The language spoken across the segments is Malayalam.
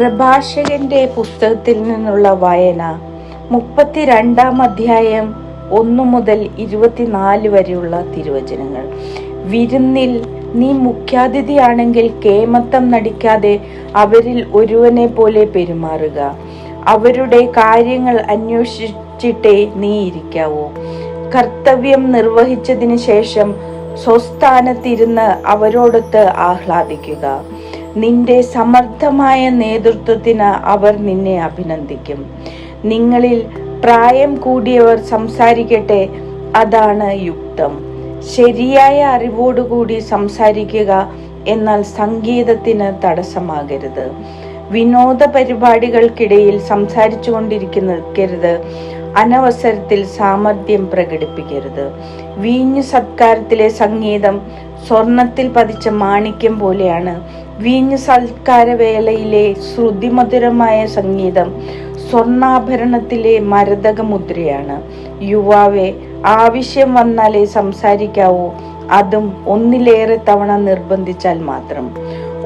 പ്രഭാഷകന്റെ പുസ്തകത്തിൽ നിന്നുള്ള വായന. മുപ്പത്തിരണ്ടാം അധ്യായം ഒന്നു മുതൽ ഇരുപത്തിനാല് വരെയുള്ള തിരുവചനങ്ങൾ. വിരുന്നിൽ നീ മുഖ്യാതിഥിയാണെങ്കിൽ കേമത്തം നടിക്കാതെ അവരിൽ ഒരുവനെ പോലെ പെരുമാറുക. അവരുടെ കാര്യങ്ങൾ അന്വേഷിച്ചിട്ടേ നീ ഇരിക്കാവൂ. കർത്തവ്യം നിർവഹിച്ചതിന് ശേഷം സ്വസ്ഥാനത്തിരുന്ന് അവരോടൊത്ത് ആഹ്ലാദിക്കുക. നിന്റെ സമർത്ഥമായ നേതൃത്വത്തിന് അവർ നിന്നെ അഭിനന്ദിക്കും. നിങ്ങളിൽ പ്രായം കൂടിയവർ സംസാരിക്കട്ടെ അതാണ് യുക്തം. ശരിയായ അറിവോടുകൂടി സംസാരിക്കുക എന്നാൽ സംഗീതത്തിന് തടസ്സമാകരുത്. വിനോദ പരിപാടികൾക്കിടയിൽ സംസാരിച്ചു കൊണ്ടിരിക്കരുത് അനവസരത്തിൽ സാമർഥ്യം പ്രകടിപ്പിക്കരുത്. വീഞ്ഞു സത്കാരത്തിലെ സംഗീതം സ്വർണത്തിൽ പതിച്ച മാണിക്യം പോലെയാണ്. വീഞ്ഞു സൽക്കാര സൽക്കാരവേളയിലെ ശ്രുതിമധുരമായ സംഗീതം സ്വർണാഭരണത്തിലെ മരതകമുദ്രയാണ്. യുവാവെ ആവശ്യം വന്നാലേ സംസാരിക്കാവൂ. അതും ഒന്നിലേറെ തവണ നിർബന്ധിച്ചാൽ മാത്രം.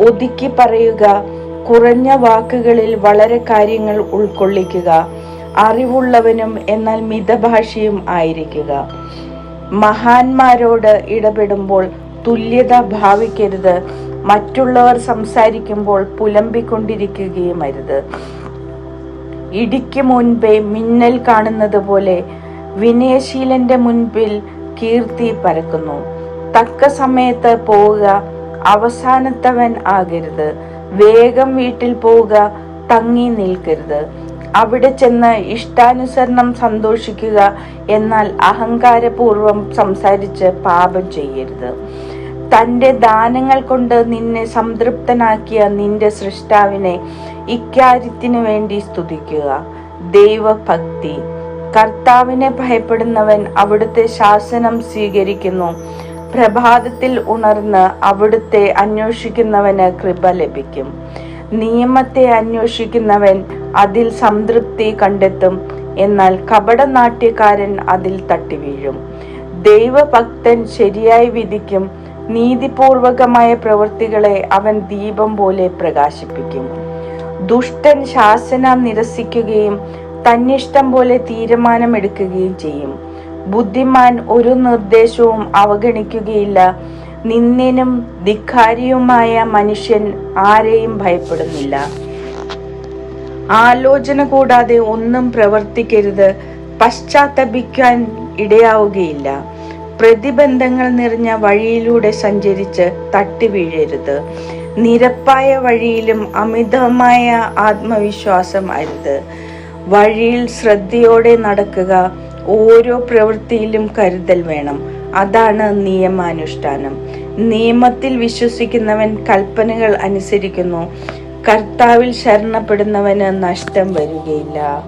ഒതുക്കി പറയുക കുറഞ്ഞ വാക്കുകളിൽ വളരെ കാര്യങ്ങൾ ഉൾക്കൊള്ളിക്കുക അറിവുള്ളവനും എന്നാൽ മിതഭാഷിയും ആയിരിക്കുക. മഹാന്മാരോട് ഇടപെടുമ്പോൾ തുല്യത ഭാവിക്കരുത്. മറ്റുള്ളവർ സംസാരിക്കുമ്പോൾ പുലമ്പിക്കൊണ്ടിരിക്കുകയും അരുത് ഇടിക്ക് മുൻപേ മിന്നൽ കാണുന്നത് പോലെ വിനയശീലന്റെ മുൻപിൽ കീർത്തി പരക്കുന്നു. തക്ക സമയത്ത് പോവുക അവസാനത്തവൻ ആകരുത്. വേഗം വീട്ടിൽ പോവുക തങ്ങി നിൽക്കരുത്. അവിടെ ചെന്ന് ഇഷ്ടാനുസരണം സന്തോഷിക്കുക എന്നാൽ അഹങ്കാരപൂർവം സംസാരിച്ച് പാപം ചെയ്യരുത്. തന്റെ ദാനങ്ങൾ കൊണ്ട് നിന്നെ സംതൃപ്തനാക്കിയ നിന്റെ സൃഷ്ടാവിനെ ഇക്കാര്യത്തിനു വേണ്ടി സ്തുതിക്കുക. ദൈവഭക്തി. കർത്താവിനെ ഭയപ്പെടുന്നവൻ അവിടുത്തെ ശാസനം സ്വീകരിക്കുന്നു. പ്രഭാതത്തിൽ ഉണർന്ന് അവിടുത്തെ അന്വേഷിക്കുന്നവന് കൃപ ലഭിക്കും. നിയമത്തെ അന്വേഷിക്കുന്നവൻ അതിൽ സംതൃപ്തി കണ്ടെത്തും. എന്നാൽ കപടനാട്യക്കാരൻ അതിൽ തട്ടിവീഴും. ദൈവഭക്തൻ ശരിയായി വിധിക്കും. നീതിപൂർവകമായ പ്രവൃത്തികളെ അവൻ ദീപം പോലെ പ്രകാശിപ്പിക്കും ദുഷ്ടൻ ശാസന നിരസിക്കുകയും തന്നിഷ്ടം പോലെ തീരുമാനമെടുക്കുകയും ചെയ്യും. ബുദ്ധിമാൻ ഒരു നിർദ്ദേശവും അവഗണിക്കുകയില്ല. നിന്ദനും ധിക്കാരിയുമായ മനുഷ്യൻ ആരെയും ഭയപ്പെടുന്നില്ല. ആലോചന കൂടാതെ ഒന്നും പ്രവർത്തിക്കരുത്. പശ്ചാത്തപിക്കാൻ ഇടയാവുകയില്ല. പ്രതിബന്ധങ്ങൾ നിറഞ്ഞ വഴിയിലൂടെ സഞ്ചരിച്ച് തട്ടി വീഴരുത്. നിരപ്പായ വഴിയിലും അമിതമായ ആത്മവിശ്വാസം അരുത്. വഴിയിൽ ശ്രദ്ധയോടെ നടക്കുക ഓരോ പ്രവൃത്തിയിലും കരുതൽ വേണം. അതാണ് നിയമാനുഷ്ഠാനം. നിയമത്തിൽ വിശ്വസിക്കുന്നവൻ കൽപ്പനകൾ അനുസരിക്കുന്നു. കർത്താവിൽ ശരണപ്പെടുന്നവന് നഷ്ടം വരികയില്ല.